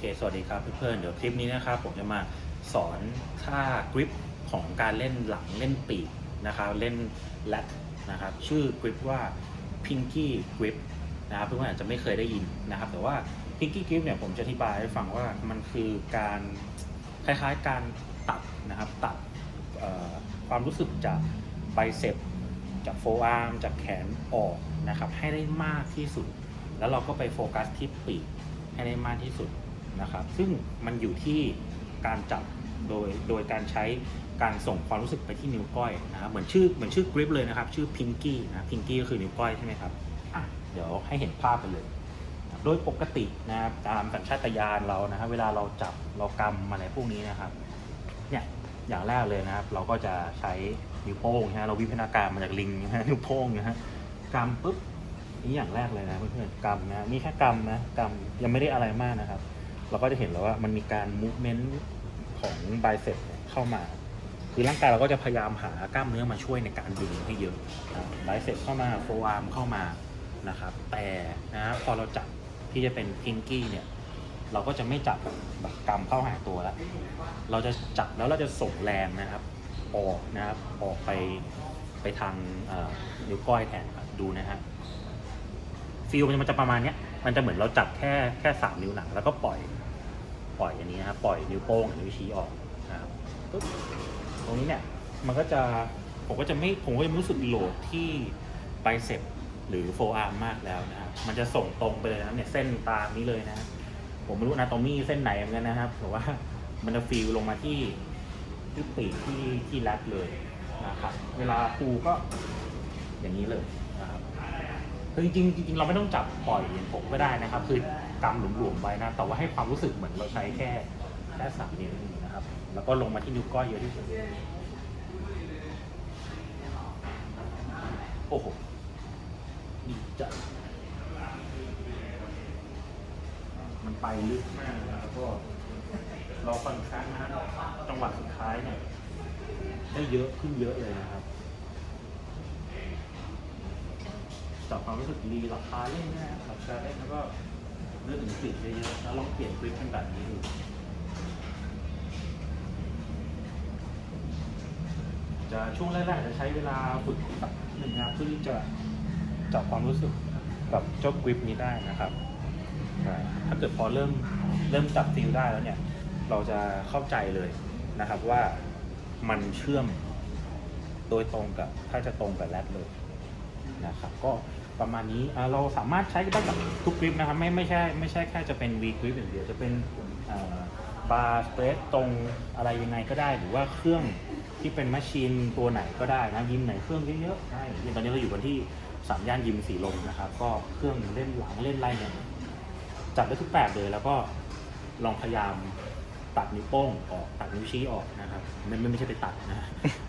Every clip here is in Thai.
เค สวัสดีครับเพื่อนๆ เดี๋ยวคลิปนี้นะครับผมจะมาสอนท่ากริปของการเล่นหลังเล่นปีกนะครับเล่นแลทนะครับชื่อกริปว่า Pinky Grip นะครับเพื่อนๆอาจจะไม่เคยได้ยินนะครับ แต่ว่า Pinky Grip เนี่ยผมจะอธิบายให้ฟังว่ามันคือการคล้ายๆการตัดนะครับตัดความรู้สึกจากไบเซปจากโฟอาร์มจากแขนออกนะครับให้ได้มากที่สุด แล้วเราก็ไปโฟกัสที่ปีกให้ได้มากที่สุด นะครับ ซึ่งมันอยู่ที่การจับโดยโดยการใช้การส่งความรู้สึกไปที่นิ้วก้อยนะครับเหมือนชื่อเหมือนชื่อกริปเลยนะครับ ชื่อพิงกี้นะพิงกี้ก็คือนิ้วก้อยใช่ไหมครับอะเดี๋ยวให้เห็นภาพไปเลยโดยปกตินะครับตามสัญชาตญาณเรานะครับเวลาเราจับเรากำอะไรพวกนี้นะครับเนี่ยอย่างแรกเลยนะครับ เราก็จะใช้นิ้วโป้งนะเราวิพัฒนาการมาจากลิงนะฮะนิ้วโป้งนะฮะกำปุ๊บนี่อย่างแรกเลยนะเพื่อนๆกำนะนี่แค่กำนะกำยังไม่ได้อะไรมากนะครับ เราก็จะเห็นแล้วว่ามันมีการมูฟเมนต์ของไบเซ็ปเข้ามา คือร่างกายเราก็จะพยายามหากล้ามเนื้อมาช่วยในการดึงให้เยอะไบเซ็ปเข้ามาโฟอาร์มเข้ามานะครับแต่นะพอเราจับที่จะเป็นพิงกี้เนี่ยเราก็จะไม่จับแบบกำเข้าหาตัวแล้ว เราจะจับแล้วเราจะส่งแรงนะครับ ออกนะครับออกไปไปทางนิ้วก้อยแทนดูนะฮะ ฟีลมันจะประมาณเนี้ยมันจะเหมือนเราจับแค่แค่สามนิ้วหนังแล้วก็ปล่อยปล่อยอย่างนี้นะครับปล่อยนิ้วโป้งกับนิ้วชี้ออกนะครับปึ๊บตรงนี้เนี่ยมันก็จะผมก็จะไม่ผมก็จะไม่รู้สึกโหลดที่ไบเซ็ปหรือโฟอาร์มมากแล้วนะครับมันจะส่งตรงไปเลยนะครับเนี่ยเส้นตามนี้เลยนะผมไม่รู้นาโตมีเส้นไหนเหมือนกันนะครับแต่ว่ามันจะฟีลลงมาที่ที่ปีกที่ที่แรปเลยนะครับเวลาปูก็อย่างนี้เลย คือจริงๆจริงๆเราไม่ต้องจับปล่อยอย่างผมก็ได้นะครับ คือกำหลวมๆไว้นะ แต่ว่าให้ความรู้สึกเหมือนเราใช้แค่แค่สามนิ้วนะครับ แล้วก็ลงมาที่นิ้วก้อยเยอะที่สุดโอ้โหดีจัดมันไปลึกมากนะแล้วก็เราค่อนข้งนะจังหวะสุดท้ายเนี่ยได้เยอะขึ้นเยอะเลยนะครับ จับความรู้สึกดีหลับตาเล่นนะหลับตาเล่นแล้วก็เลือดถึงปิดเยอะๆแล้วลองเปลี่ยนคลิปเป็นแบบนี้ดูจะช่วงแรกๆจะใช้เวลาฝึกสักหนึ่งนะเพื่อที่จะจับความรู้สึกกับเจ้ากริปนี้ได้นะครับ ถ้าเกิดพอเริ่มเริ่มจับฟิลได้แล้วเนี่ย เราจะเข้าใจเลยนะครับว่ามันเชื่อมโดยตรงกับถ้าจะตรงกับแรดเลยนะครับ ก็ ประมาณนี้เราสามารถใช้ได้กับทุกกริปนะครับไม่ไม่ใช่ไม่ใช่แค่จะเป็น V กริปอย่างเดียวจะเป็นบาร์สเปรสตรงอะไรยังไงก็ได้ หรือว่าเครื่องที่เป็นแมชชีนตัวไหนก็ได้นะยิมไหนเครื่องเยอะๆใช่ตอนนี้เราอยู่กันที่สามย่านยิมสีลมนะครับ ก็เครื่องเล่นหลังเล่นไรเนี่ยจับได้ทุกแบบเลยแล้วก็ลองพยายามตัดนิ้วโป้งออกตัดนิ้วชี้ออกนะครับไม่ไม่ไม่ใช่ไปตัดนะ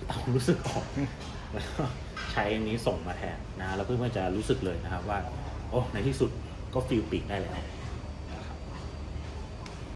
ตัดรู้สึกออกแล้วก็ ใช้อันนี้ส่งมาแทนนะแล้วเพื่อนๆจะรู้สึกเลยนะครับว่าโอ้ในที่สุดก็ฟิลปีกได้แล้ว